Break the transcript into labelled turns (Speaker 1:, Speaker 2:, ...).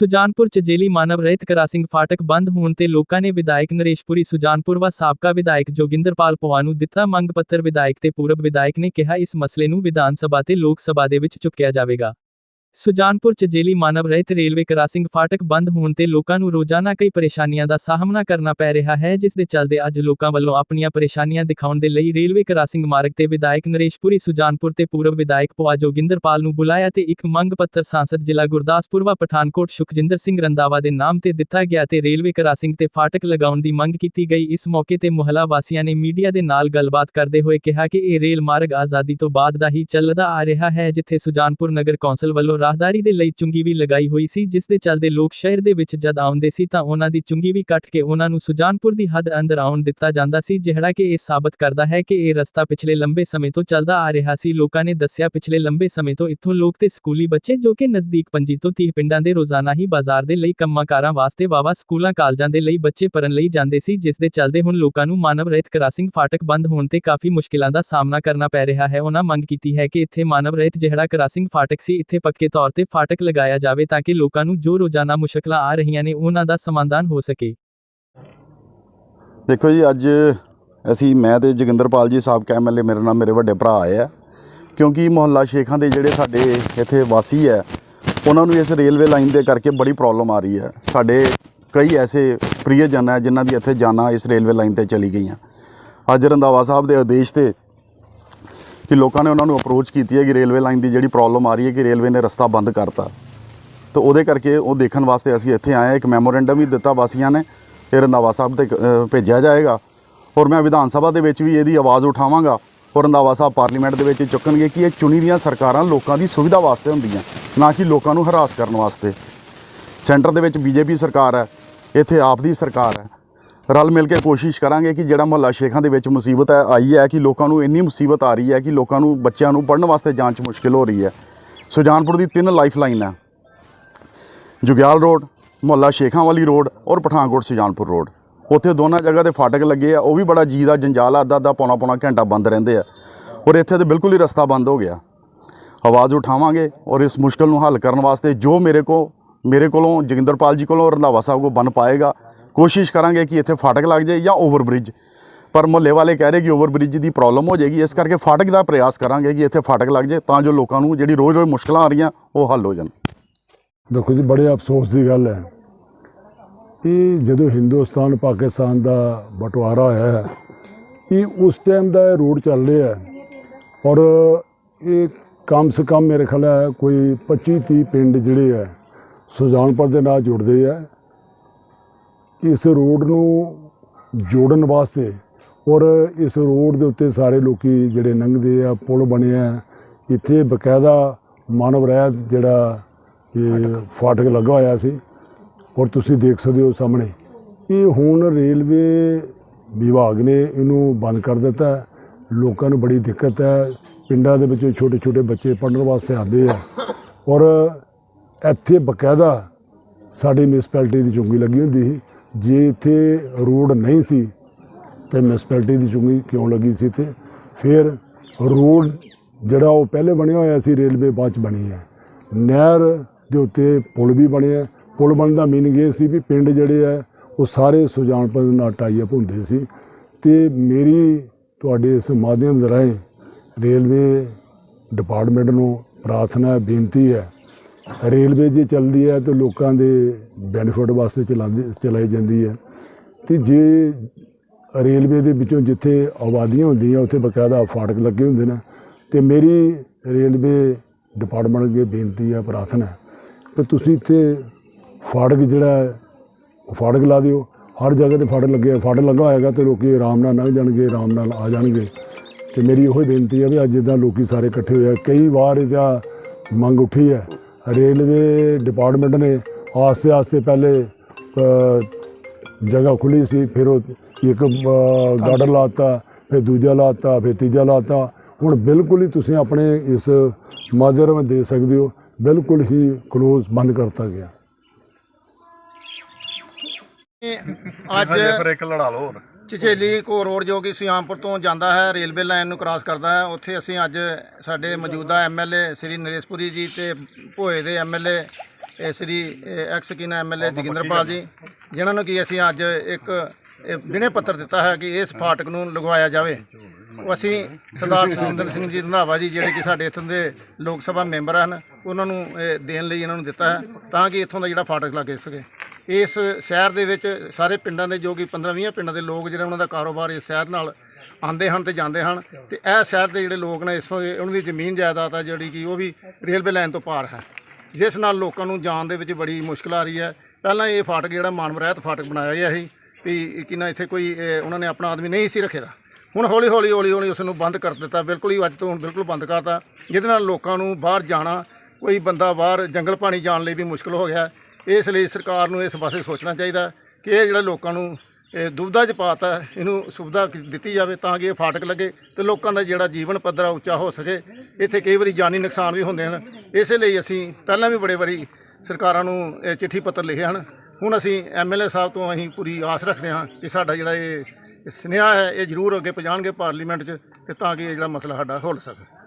Speaker 1: ਸੁਜਾਨਪੁਰ ਚ ਜੇਲੀ ਮਾਨਵ ਰਹਿਤ ਕਰਾਸਿੰਗ ਫਾਟਕ ਬੰਦ ਹੋਣ ਤੇ ਲੋਕਾਂ ਨੇ ਵਿਧਾਇਕ ਨਰੇਸ਼ਪੁਰੀ, ਸੁਜਾਨਪੁਰ ਵਾ ਸਾਬਕਾ ਵਿਧਾਇਕ ਜੋਗਿੰਦਰਪਾਲ ਪਵਾ ਨੂੰ ਦਿੱਤਾ ਮੰਗ ਪੱਤਰ। ਵਿਧਾਇਕ ਤੇ ਪੂਰਬ ਵਿਧਾਇਕ ਨੇ ਕਿਹਾ, ਇਸ ਮਸਲੇ ਨੂੰ ਵਿਧਾਨ ਸਭਾ ਤੇ ਲੋਕ ਸਭਾ ਦੇ ਵਿੱਚ ਚੁੱਕਿਆ ਜਾਵੇਗਾ। ਸੁਜਾਨਪੁਰ ਚ ਜੇਲੀ ਮਾਨਵ ਰਹਿਤ ਰੇਲਵੇ ਕਰਾਸਿੰਗ ਫਾਟਕ ਬੰਦ ਹੋਣ ਤੇ ਲੋਕਾਂ ਨੂੰ ਰੋਜ਼ਾਨਾ ਕਈ ਪਰੇਸ਼ਾਨੀਆਂ ਦਾ ਸਾਹਮਣਾ ਕਰਨਾ ਪੈ ਰਿਹਾ ਹੈ, ਜਿਸ ਦੇ ਚੱਲਦੇ ਅੱਜ ਲੋਕਾਂ ਵੱਲੋਂ ਆਪਣੀਆਂ ਪਰੇਸ਼ਾਨੀਆਂ ਦਿਖਾਉਣ ਦੇ ਲਈ ਰੇਲਵੇ ਕਰਾਸਿੰਗ ਮਾਰਗ ਤੇ ਵਿਧਾਇਕ ਨਰੇਸ਼ਪੁਰੀ ਸੁਜਾਨਪੁਰ ਤੇ ਪੂਰਬ ਵਿਧਾਇਕ ਪਵਾ ਜੋਗਿੰਦਰਪਾਲ ਨੂੰ ਬੁਲਾਇਆ ਤੇ ਇੱਕ ਮੰਗ ਪੱਤਰ ਸਾਂਸਦ ਜ਼ਿਲ੍ਹਾ ਗੁਰਦਾਸਪੁਰ ਵਾ ਪਠਾਨਕੋਟ ਸੁਖਜਿੰਦਰ ਸਿੰਘ ਰੰਦਾਵਾ ਦੇ ਨਾਮ ਤੇ ਦਿੱਤਾ ਗਿਆ ਤੇ ਰੇਲਵੇ ਕਰਾਸਿੰਗ ਤੇ ਫਾਟਕ ਲਗਾਉਣ ਦੀ ਮੰਗ ਕੀਤੀ ਗਈ। ਇਸ ਮੌਕੇ ਤੇ ਮੁਹੱਲਾ ਵਾਸੀਆਂ ਨੇ ਮੀਡੀਆ ਦੇ ਨਾਲ ਗੱਲਬਾਤ ਕਰਦੇ ਹੋਏ ਕਿਹਾ ਕਿ ਇਹ ਰੇਲ ਮਾਰਗ ਆਜ਼ਾਦੀ ਤੋਂ ਬਾਅਦ ਦਾ ਹੀ ਚੱਲਦਾ ਆ ਰਿਹਾ ਹੈ, ਜਿੱਥੇ ਸੁਜਾਨਪੁਰ ਨਗਰ ਕੌਂਸਲ ਵੱਲੋਂ ਰਾਹਦਾਰੀ ਦੇ ਲਈ ਚੁੰਗੀ ਵੀ ਲਗਾਈ ਹੋਈ ਸੀ, ਜਿਸ ਦੇ ਚੱਲਦੇ ਲੋਕ ਸ਼ਹਿਰ ਦੇ ਵਿੱਚ ਜਦ ਆਉਂਦੇ ਸੀ ਤਾਂ ਉਹਨਾਂ ਦੀ ਚੁੰਗੀ ਵੀ ਕੱਟ ਕੇ ਉਹਨਾਂ ਨੂੰ ਸੁਜਾਨਪੁਰ ਦੀ ਹੱਦ ਅੰਦਰ ਆਉਣ ਦਿੱਤਾ ਜਾਂਦਾ ਸੀ, ਜਿਹੜਾ ਕਿ ਇਹ ਸਾਬਤ ਕਰਦਾ ਹੈ ਕਿ ਇਹ ਰਸਤਾ ਪਿਛਲੇ ਲੰਬੇ ਸਮੇਂ ਤੋਂ ਚੱਲਦਾ ਆ ਰਿਹਾ ਸੀ। ਲੋਕਾਂ ਨੇ ਦੱਸਿਆ, ਪਿਛਲੇ ਲੰਬੇ ਸਮੇਂ ਤੋਂ ਇੱਥੋਂ ਲੋਕ ਤੇ ਸਕੂਲੀ ਬੱਚੇ ਜੋ ਕਿ ਨਜ਼ਦੀਕ 25 ਤੋਂ 30 ਪਿੰਡਾਂ ਦੇ ਰੋਜ਼ਾਨਾ ਹੀ ਬਾਜ਼ਾਰ ਦੇ ਲਈ ਕੰਮਾਂ-ਕਾਰਾਂ ਵਾਸਤੇ ਵਾਵਾ ਸਕੂਲਾਂ, ਕਾਲਜਾਂ ਦੇ ਲਈ ਬੱਚੇ ਪੜਨ ਲਈ ਜਾਂਦੇ ਸੀ, ਜਿਸ ਦੇ ਚੱਲਦੇ ਹੁਣ ਲੋਕਾਂ ਨੂੰ ਮਾਨਵ ਰਹਿਤ ਕਰਾਸਿੰਗ ਫਾਟਕ ਬੰਦ ਹੋਣ ਤੇ ਕਾਫੀ ਮੁਸ਼ਕਿਲਾਂ ਦਾ ਸਾਹਮਣਾ ਕਰਨਾ ਪੈ ਰਿਹਾ ਹੈ। ਉਹਨਾਂ ਮੰਗ ਕੀਤੀ ਹੈ ਕਿ ਇੱਥੇ ਮਾਨਵ ਰਹਿਤ ਜਿਹੜਾ ਕਰਾਸਿੰਗ ਫਾਟਕ ਸੀ, ਇੱਥੇ ਪੱਕੇ ਤੌਰ ਤੇ ਫਾਟਕ ਲਗਾਇਆ ਜਾਵੇ ਤਾਂ ਕਿ ਲੋਕਾਂ ਨੂੰ ਜੋ ਰੋਜ਼ਾਨਾ ਮੁਸ਼ਕਲਾਂ ਆ ਰਹੀਆਂ ਨੇ ਉਹਨਾਂ ਦਾ ਸਮਾਧਾਨ ਹੋ ਸਕੇ।
Speaker 2: ਦੇਖੋ ਜੀ, ਅੱਜ ਅਸੀਂ, ਮੈਂ ਤੇ ਜੋਗਿੰਦਰਪਾਲ ਜੀ ਸਾਬਕਾ ਐਮਐਲਏ ਮੇਰੇ ਨਾਲ ਮੇਰੇ ਵੱਡੇ ਭਰਾ ਆਏ ਆ। ਕਿਉਂਕਿ ਮੁਹੱਲਾ ਸ਼ੇਖਾਂ ਦੇ ਜਿਹੜੇ ਸਾਡੇ ਇੱਥੇ ਵਾਸੀ ਹੈ ਉਹਨਾਂ ਨੂੰ ਇਸ ਰੇਲਵੇ ਲਾਈਨ ਦੇ ਕਰਕੇ ਬੜੀ ਪ੍ਰੋਬਲਮ ਆ ਰਹੀ ਹੈ ਸਾਡੇ ਕਈ ਐਸੇ ਪ੍ਰਿਯਜਨ ਹੈ ਜਿਨ੍ਹਾਂ ਦੀ ਇੱਥੇ ਜਾਨਾਂ ਇਸ ਰੇਲਵੇ ਲਾਈਨ ਤੇ ਚਲੀ ਗਈਆਂ। ਅੱਜ ਰੰਧਾਵਾ ਸਾਹਿਬ ਦੇ ਆਦੇਸ਼ ਤੇ ਕਿ ਲੋਕਾਂ ਨੇ ਉਹਨਾਂ ਨੂੰ ਅਪਰੋਚ ਕੀਤੀ ਹੈ ਕਿ ਰੇਲਵੇ ਲਾਈਨ ਦੀ ਜਿਹੜੀ ਪ੍ਰੋਬਲਮ ਆ ਰਹੀ ਹੈ ਕਿ ਰੇਲਵੇ ਨੇ ਰਸਤਾ ਬੰਦ ਕਰਤਾ। ਤਾਂ ਉਹਦੇ ਕਰਕੇ ਉਹ ਦੇਖਣ ਵਾਸਤੇ ਅਸੀਂ ਇੱਥੇ ਆਏ ਹਾਂ। ਇੱਕ ਮੈਮੋਰੈਂਡਮ ਵੀ ਦਿੱਤਾ ਵਾਸੀਆਂ ਨੇ ਇਹ ਰੰਧਾਵਾ ਸਾਹਿਬ ਤੇ ਭੇਜਿਆ ਜਾਏਗਾ। ਔਰ ਮੈਂ ਵਿਧਾਨ ਸਭਾ ਦੇ ਵਿੱਚ ਵੀ ਇਹਦੀ ਆਵਾਜ਼ ਉਠਾਵਾਂਗਾ ਔਰ ਰੰਧਾਵਾ ਸਾਹਿਬ ਪਾਰਲੀਮੈਂਟ ਦੇ ਵਿੱਚ ਚੁੱਕਣਗੇ ਕਿ ਇਹ ਚੁਣੀ ਦੀਆਂ ਸਰਕਾਰਾਂ ਲੋਕਾਂ ਦੀ ਸੁਵਿਧਾ ਵਾਸਤੇ ਹੁੰਦੀਆਂ, ਨਾ ਕਿ ਲੋਕਾਂ ਨੂੰ ਹਰਾਸ ਕਰਨ ਵਾਸਤੇ। ਸੈਂਟਰ ਦੇ ਵਿੱਚ ਬੀਜੇਪੀ ਸਰਕਾਰ ਹੈ, ਇੱਥੇ ਆਪ ਦੀ ਸਰਕਾਰ ਹੈ। ਰਲ ਮਿਲ ਕੇ ਕੋਸ਼ਿਸ਼ ਕਰਾਂਗੇ ਕਿ ਜਿਹੜਾ ਮੁਹੱਲਾ ਸ਼ੇਖਾਂ ਦੇ ਵਿੱਚ ਮੁਸੀਬਤ ਹੈ, ਆਈ ਹੈ ਕਿ ਲੋਕਾਂ ਨੂੰ ਇੰਨੀ ਮੁਸੀਬਤ ਆ ਰਹੀ ਹੈ ਕਿ ਲੋਕਾਂ ਨੂੰ, ਬੱਚਿਆਂ ਨੂੰ ਪੜ੍ਹਨ ਵਾਸਤੇ ਜਾਣ 'ਚ ਮੁਸ਼ਕਿਲ ਹੋ ਰਹੀ ਹੈ। ਸੁਜਾਨਪੁਰ ਦੀ ਤਿੰਨ ਲਾਈਫ ਲਾਈਨ ਹੈ। ਜੁਗਿਆਲ ਰੋਡ, ਮੁਹੱਲਾ ਸ਼ੇਖਾਂ ਵਾਲੀ ਰੋਡ ਔਰ ਪਠਾਨਕੋਟ ਸੁਜਾਨਪੁਰ ਰੋਡ। ਉੱਥੇ ਦੋਨਾਂ ਜਗ੍ਹਾ ਤੇ ਫਾਟਕ ਲੱਗੇ ਆ, ਉਹ ਵੀ ਬੜਾ ਜੀ ਦਾ, ਜੰਜਾਲ ਆ ਅੱਧਾ ਅੱਧਾ ਪੌਣਾ ਪੌਣਾ ਘੰਟਾ ਬੰਦ ਰਹਿੰਦੇ ਆ। ਔਰ ਇੱਥੇ ਤੇ ਬਿਲਕੁਲ ਹੀ ਰਸਤਾ ਬੰਦ ਹੋ ਗਿਆ। ਆਵਾਜ਼ ਉਠਾਵਾਂਗੇ ਔਰ ਇਸ ਮੁਸ਼ਕਲ ਨੂੰ ਹੱਲ ਕਰਨ ਵਾਸਤੇ ਜੋ ਮੇਰੇ ਕੋ, ਮੇਰੇ ਕੋਲੋਂ, ਜੋਗਿੰਦਰਪਾਲ ਜੀ ਕੋਲੋਂ, ਰੰਧਾਵਾ ਸਾਹਿਬ ਕੋ ਬਣ ਪਾਏਗਾ ਕੋਸ਼ਿਸ਼ ਕਰਾਂਗੇ ਕਿ ਇੱਥੇ ਫਾਟਕ ਲੱਗ ਜਾਏ ਜਾਂ ਓਵਰ ਬ੍ਰਿਜ ਪਰ ਮੁਹੱਲੇ ਵਾਲੇ ਕਹਿ ਰਹੇ ਕਿ ਓਵਰ ਬ੍ਰਿਜ ਦੀ ਪ੍ਰੋਬਲਮ ਹੋ ਜਾਏਗੀ, ਇਸ ਕਰਕੇ ਫਾਟਕ ਦਾ ਪ੍ਰਯਾਸ ਕਰਾਂਗੇ ਕਿ ਇੱਥੇ ਫਾਟਕ ਲੱਗ ਜਾਏ ਤਾਂ ਜੋ ਲੋਕਾਂ ਨੂੰ ਜਿਹੜੀ ਰੋਜ਼-ਰੋਜ਼ ਮੁਸ਼ਕਲਾਂ ਆ ਰਹੀਆਂ, ਉਹ ਹੱਲ ਹੋ ਜਾਣ।
Speaker 3: ਦੇਖੋ ਜੀ, ਬੜੇ ਅਫਸੋਸ ਦੀ ਗੱਲ ਹੈ। ਇਹ ਜਦੋਂ ਹਿੰਦੁਸਤਾਨ, ਪਾਕਿਸਤਾਨ ਦਾ ਬਟਵਾਰਾ ਹੋਇਆ ਹੈ, ਇਹ ਉਸ ਟਾਈਮ ਦਾ ਇਹ ਰੋਡ ਚੱਲ ਰਿਹਾ ਹੈ। ਔਰ ਇਹ ਕਮ ਸੇ ਕਮ ਮੇਰੇ ਖਿਆਲ ਹੈ ਕੋਈ 25 30 ਪਿੰਡ ਜਿਹੜੇ ਹੈ, ਸੁਜਾਨਪੁਰ ਦੇ ਨਾਲ ਜੁੜਦੇ ਆ ਇਸ ਰੋਡ ਨੂੰ ਜੋੜਨ ਵਾਸਤੇ ਔਰ ਇਸ ਰੋਡ ਦੇ ਉੱਤੇ ਸਾਰੇ ਲੋਕੀ ਜਿਹੜੇ ਲੰਘਦੇ ਆ, ਪੁਲ ਬਣਿਆ ਹੈ। ਇੱਥੇ ਬਕਾਇਦਾ ਮਾਨਵ ਰਹਿਤ ਜਿਹੜਾ ਇਹ ਫਾਟਕ ਲੱਗਾ ਹੋਇਆ ਸੀ ਔਰ ਤੁਸੀਂ ਦੇਖ ਸਕਦੇ ਹੋ ਸਾਹਮਣੇ। ਇਹ ਹੁਣ ਰੇਲਵੇ ਵਿਭਾਗ ਨੇ ਇਹਨੂੰ ਬੰਦ ਕਰ ਦਿੱਤਾ ਲੋਕਾਂ ਨੂੰ ਬੜੀ ਦਿੱਕਤ ਹੈ। ਪਿੰਡਾਂ ਦੇ ਵਿੱਚ ਛੋਟੇ ਛੋਟੇ ਬੱਚੇ ਪੜ੍ਹਨ ਵਾਸਤੇ ਆਉਂਦੇ ਆ ਔਰ ਇੱਥੇ ਬਕਾਇਦਾ ਸਾਡੀ ਮਿਊਨਿਸਪੈਲਿਟੀ ਦੀ ਚੁੰਗੀ ਲੱਗੀ ਹੁੰਦੀ ਸੀ। ਜੇ ਇੱਥੇ ਰੋਡ ਨਹੀਂ ਸੀ, ਤੇ ਮਿਊਨਿਸਪੈਲਿਟੀ ਦੀ ਚੁੰਗੀ ਕਿਉਂ ਲੱਗੀ ਸੀ ਤੇ ਫਿਰ ਰੋਡ ਜਿਹੜਾ ਉਹ ਪਹਿਲੇ ਬਣਿਆ ਹੋਇਆ ਸੀ, ਰੇਲਵੇ ਬਾਅਦ ਚ ਬਣੀ ਹੈ। ਨਹਿਰ ਦੇ ਉੱਤੇ ਪੁਲ ਵੀ ਬਣਿਆ ਪੁਲ ਬਣਨ ਦਾ ਮੀਨਿੰਗ ਇਹ ਸੀ ਵੀ ਪਿੰਡ ਜਿਹੜੇ ਆ ਉਹ ਸਾਰੇ ਸੁਜਾਨਪੁਰ ਨਾਲ ਟਾਈ ਅਪ ਹੁੰਦੇ ਸੀ। ਤੇ ਮੇਰੀ, ਤੁਹਾਡੇ ਇਸ ਮਾਧਿਅਮ ਦੇ ਰਾਹੀਂ ਰੇਲਵੇ ਡਿਪਾਰਟਮੈਂਟ ਨੂੰ ਪ੍ਰਾਰਥਨਾ ਹੈ ਬੇਨਤੀ ਹੈ ਰੇਲਵੇ ਜੇ ਚੱਲਦੀ ਹੈ ਤਾਂ ਲੋਕਾਂ ਦੇ ਬੈਨੀਫਿਟ ਵਾਸਤੇ ਚਲਾਉਂਦੀ, ਚਲਾਈ ਜਾਂਦੀ ਹੈ ਤੇ ਜੇ ਰੇਲਵੇ ਦੇ ਵਿੱਚੋਂ ਜਿੱਥੇ ਆਬਾਦੀਆਂ ਹੁੰਦੀਆਂ, ਉੱਥੇ ਬਕਾਇਦਾ ਫਾਟਕ ਲੱਗੇ ਹੁੰਦੇ ਨੇ, ਤੇ ਮੇਰੀ ਰੇਲਵੇ ਡਿਪਾਰਟਮੈਂਟ ਅੱਗੇ ਬੇਨਤੀ ਹੈ, ਪ੍ਰਾਰਥਨਾ ਹੈ ਕਿ ਤੁਸੀਂ ਇੱਥੇ ਫਾਟਕ ਜਿਹੜਾ ਉਹ ਫਾਟਕ ਲਾ ਦਿਓ ਹਰ ਜਗ੍ਹਾ ਤੇ ਫਾਟਕ ਲੱਗੇ ਆ। ਫਾਟਕ ਲੱਗਾ ਹੋਏਗਾ ਤੇ ਲੋਕੀ ਆਰਾਮ ਨਾਲ ਲੰਘ ਜਾਣਗੇ, ਆਰਾਮ ਨਾਲ ਆ ਜਾਣਗੇ ਤੇ ਮੇਰੀ ਉਹੀ ਬੇਨਤੀ ਹੈ ਵੀ ਅੱਜ ਜਿੱਦਾਂ ਲੋਕੀ ਸਾਰੇ ਇਕੱਠੇ ਹੋਏ ਆ, ਕਈ ਵਾਰ ਇਹਦਾ ਮੰਗ ਉੱਠੀ ਹੈ ਰੇਲਵੇ ਡਿਪਾਰਟਮੈਂਟ ਨੇ ਆਸੇ ਆਸੇ ਪਹਿਲੇ ਜਗ੍ਹਾ ਖੁੱਲੀ ਸੀ, ਫਿਰ ਉਹ ਇੱਕ ਗਾਰਡਨ ਲਾਤਾ, ਫਿਰ ਦੂਜਾ ਲਾਤਾ, ਫਿਰ ਤੀਜਾ ਲਾਤਾ। ਹੁਣ ਬਿਲਕੁਲ ਹੀ ਤੁਸੀਂ ਆਪਣੇ ਇਸ ਮਾਧਿਅਮ ਦੇ ਸਕਦੇ ਹੋ, ਬਿਲਕੁਲ ਹੀ ਕਲੋਜ਼ ਬੰਦ ਕਰਤਾ ਗਿਆ।
Speaker 4: ਅੱਜ
Speaker 2: ਫਿਰ ਇੱਕ ਲੜਾ ਲਓ ਹੋਰ।
Speaker 4: ਚਚੇਲੀ ਕੋ ਰੋਡ ਜੋ ਕਿ ਸਿਆਮਪੁਰ ਤੋਂ ਜਾਂਦਾ ਹੈ ਰੇਲਵੇ ਲਾਈਨ ਨੂੰ ਕ੍ਰਾਸ ਕਰਦਾ ਹੈ। ਉੱਥੇ ਅਸੀਂ ਅੱਜ ਸਾਡੇ ਮੌਜੂਦਾ ਐਮਐਲਏ ਸ੍ਰੀ ਨਰੇਸ਼ਪੁਰੀ ਜੀ ਤੇ ਭੋਏ ਦੇ ਐਮਐਲਏ ਸ੍ਰੀ ਐਕਸ ਕੀ ਨਾਮ ਐਮਐਲਏ ਜੋਗਿੰਦਰਪਾਲ ਜੀ ਜਿਨ੍ਹਾਂ ਨੂੰ ਕੀ ਅਸੀਂ ਅੱਜ ਇੱਕ ਬਿਨੇ ਪੱਤਰ ਦਿੱਤਾ ਹੈ ਕਿ ਇਸ ਫਾਟਕ ਨੂੰ ਲਗਵਾਇਆ ਜਾਵੇ। ਉਹ ਅਸੀਂ ਸਰਦਾਰ ਸੁਰਿੰਦਰ ਸਿੰਘ ਜੀ ਰੰਧਾਵਾ ਜੀ ਜਿਹੜੇ ਕਿ ਸਾਡੇ ਇੱਥੋਂ ਦੇ ਲੋਕ ਸਭਾ ਮੈਂਬਰ ਹਨ ਉਹਨਾਂ ਨੂੰ ਇਹ ਦੇਣ ਲਈ ਇਹਨਾਂ ਨੂੰ ਦਿੱਤਾ ਹੈ ਤਾਂ ਕਿ ਇੱਥੋਂ ਦਾ ਜਿਹੜਾ ਫਾਟਕ ਲੱਗੇ ਸਕੇ। ਇਸ ਸ਼ਹਿਰ ਦੇ ਵਿੱਚ ਸਾਰੇ ਪਿੰਡਾਂ ਦੇ ਜੋ ਕਿ 15-20 ਪਿੰਡਾਂ ਦੇ ਲੋਕ ਜਿਹੜੇ ਉਹਨਾਂ ਦਾ ਕਾਰੋਬਾਰ ਇਸ ਸ਼ਹਿਰ ਨਾਲ ਆਉਂਦੇ ਹਨ ਤੇ ਜਾਂਦੇ ਹਨ ਤੇ ਇਹ ਸ਼ਹਿਰ ਦੇ ਜਿਹੜੇ ਲੋਕ ਨੇ ਇਸੋਂ ਦੇ ਉਹਨਾਂ ਦੀ ਜ਼ਮੀਨ ਜਾਇਦਾਦ ਆ ਜਿਹੜੀ ਕਿ ਉਹ ਵੀ ਰੇਲਵੇ ਲਾਈਨ ਤੋਂ ਪਾਰ ਹੈ। ਜਿਸ ਨਾਲ ਲੋਕਾਂ ਨੂੰ ਜਾਣ ਦੇ ਵਿੱਚ ਬੜੀ ਮੁਸ਼ਕਲ ਆ ਰਹੀ ਹੈ। ਪਹਿਲਾਂ ਇਹ ਫਾਟਕ ਜਿਹੜਾ ਮਾਨਵ ਰਹਿਤ ਫਾਟਕ ਬਣਾਇਆ ਗਿਆ ਸੀ ਵੀ ਕਿ ਨਾ ਇੱਥੇ ਕੋਈ ਉਹਨਾਂ ਨੇ ਆਪਣਾ ਆਦਮੀ ਨਹੀਂ ਸੀ ਰੱਖੇਦਾ ਹੁਣ ਹੌਲੀ ਹੌਲੀ ਹੌਲੀ ਹੌਲੀ ਉਸ ਨੂੰ ਬੰਦ ਕਰ ਦਿੱਤਾ। ਬਿਲਕੁਲ ਹੀ ਅੱਜ ਤੋਂ ਹੁਣ ਬਿਲਕੁਲ ਬੰਦ ਕਰਤਾ। ਜਿਹਦੇ ਨਾਲ ਲੋਕਾਂ ਨੂੰ ਬਾਹਰ ਜਾਣਾ, ਕੋਈ ਬੰਦਾ ਬਾਹਰ ਜੰਗਲ ਪਾਣੀ ਜਾਣ ਲਈ ਵੀ ਮੁਸ਼ਕਲ ਹੋ ਗਿਆ। ਇਸ ਲਈ ਸਰਕਾਰ ਨੂੰ ਇਸ ਪਾਸੇ ਸੋਚਣਾ ਚਾਹੀਦਾ ਕਿ ਇਹ ਜਿਹੜਾ ਲੋਕਾਂ ਨੂੰ ਇਹ ਦੁਬਿਧਾ ਚ ਪਾਤਾ, ਇਹਨੂੰ ਸੁਵਿਧਾ ਦਿੱਤੀ ਜਾਵੇ ਤਾਂ ਕਿ ਇਹ ਫਾਟਕ ਲੱਗੇ ਤੇ ਲੋਕਾਂ ਦਾ ਜਿਹੜਾ ਜੀਵਨ ਪੱਧਰ ਆ ਉੱਚਾ ਹੋ ਸਕੇ। ਇੱਥੇ ਕਈ ਵਾਰੀ ਜਾਨੀ ਨੁਕਸਾਨ ਵੀ ਹੁੰਦੇ ਹਨ। ਇਸੇ ਲਈ ਅਸੀਂ ਪਹਿਲਾਂ ਵੀ ਬੜੇ ਵਾਰੀ ਸਰਕਾਰਾਂ ਨੂੰ ਇਹ ਚਿੱਠੀ ਪੱਤਰ ਲਿਖੇ ਹਨ। ਹੁਣ ਅਸੀਂ ਐਮਐਲਏ ਸਾਹਿਬ ਤੋਂ ਅਸੀਂ ਪੂਰੀ ਆਸ ਰੱਖਦੇ ਹਾਂ ਕਿ ਸਾਡਾ ਜਿਹੜਾ ਇਹ ਸੁਨੇਹਾ ਹੈ, ਇਹ ਜ਼ਰੂਰ ਅੱਗੇ ਪਹੁੰਚਾਉਣਗੇ ਪਾਰਲੀਮੈਂਟ 'ਚ ਤੇ ਤਾਂ ਕਿ ਇਹ ਜਿਹੜਾ ਮਸਲਾ ਸਾਡਾ ਹੱਲ ਸਕੇ।